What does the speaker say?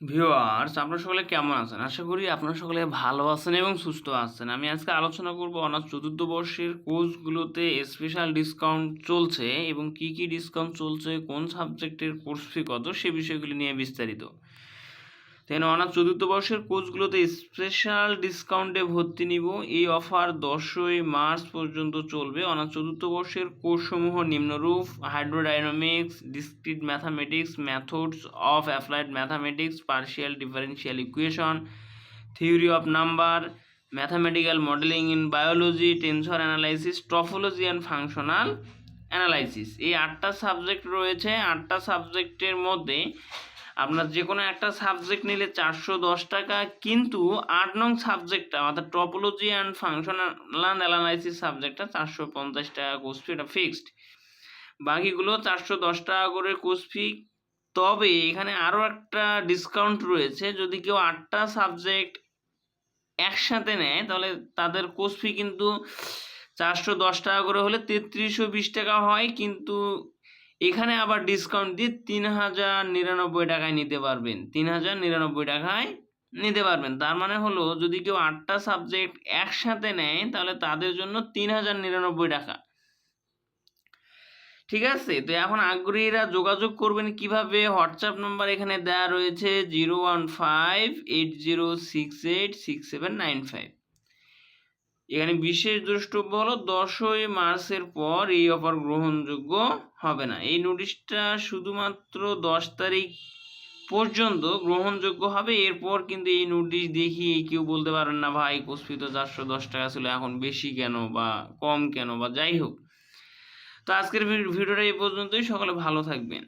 Viewers আপনার সকলে কেমন আছেন? আশা করি আপনার সকলে ভালো আছেন এবং সুস্থ আছেন। আমি আজকে আলোচনা করব অনার্স চতুর্থ বর্ষের কোর্সগুলোতে স্পেশাল ডিসকাউন্ট চলছে এবং কি কি ডিসকাউন্ট চলছে, কোন সাবজেক্টের কোর্স ফি কত, সে বিষয়গুলি নিয়ে বিস্তারিত। তাই অনার্স চতুর্থ বর্ষের কোর্সগুলোতে স্পেশাল ডিসকাউন্টে ভর্তি নিব। এই অফার দশই মার্চ পর্যন্ত চলবে। অনার্স চতুর্থ বর্ষের কোর্সসমূহ নিম্নরূপ hydrodynamics discrete mathematics methods of applied mathematics partial differential equation theory of number mathematical modelling in biology tensor analysis topology and functional analysis এই আটটা সাবজেক্ট রয়েছে। আটটা সাবজেক্টের মধ্যে আপনার যে কোনো একটা সাবজেক্ট নিলে চারশো দশ টাকা, কিন্তু আট নং সাবজেক্টটা অর্থাৎ টপোলজি অ্যান্ড ফাংশনাল অ্যানালাইসিস সাবজেক্টটা চারশো পঞ্চাশ টাকা কোর্স ফি এটা ফিক্সড বাকিগুলো চারশো দশ টাকা করে কোর্স ফি তবে এখানে আরও একটা ডিসকাউন্ট রয়েছে, যদি কেউ আটটা সাবজেক্ট একসাথে নেয়, তাহলে তাদের কোর্স ফি কিন্তু চারশো দশ টাকা করে হলে তেত্রিশশো বিশ টাকা হয়, কিন্তু এখানে আবার ডিসকাউন্ট দিয়ে তিন হাজার নিরানব্বই টাকায় নিতে পারবেন। তিন হাজার নিরানব্বই টাকায় নিতে পারবেন। তার মানে হলো, যদি কেউ আটটা সাবজেক্ট একসাথে নেয়, তাহলে তাদের জন্য তিন হাজার নিরানব্বই টাকা। ঠিক আছে? তো এখন আগ্রহীরা যোগাযোগ করবেন কীভাবে? হোয়াটসঅ্যাপ নাম্বার এখানে দেওয়া রয়েছে zero one five eight zero six eight six seven nine five. এখানে বিশেষ দ্রষ্টব্য হলো দশই মার্চের পর এই অফার গ্রহণযোগ্য হবে না। এই নোটিশটা শুধুমাত্র দশ তারিখ পর্যন্ত গ্রহণযোগ্য হবে। এরপর কিন্তু এই নোটিশ দেখিয়ে কেউ বলতে পারেন না, ভাই, কোসফি তো চারশো দশ টাকা ছিল, এখন বেশি কেন বা কম কেন? বা যাই হোক। তো আজকের ভিডিওটা এই পর্যন্তই। সকলে ভালো থাকবেন।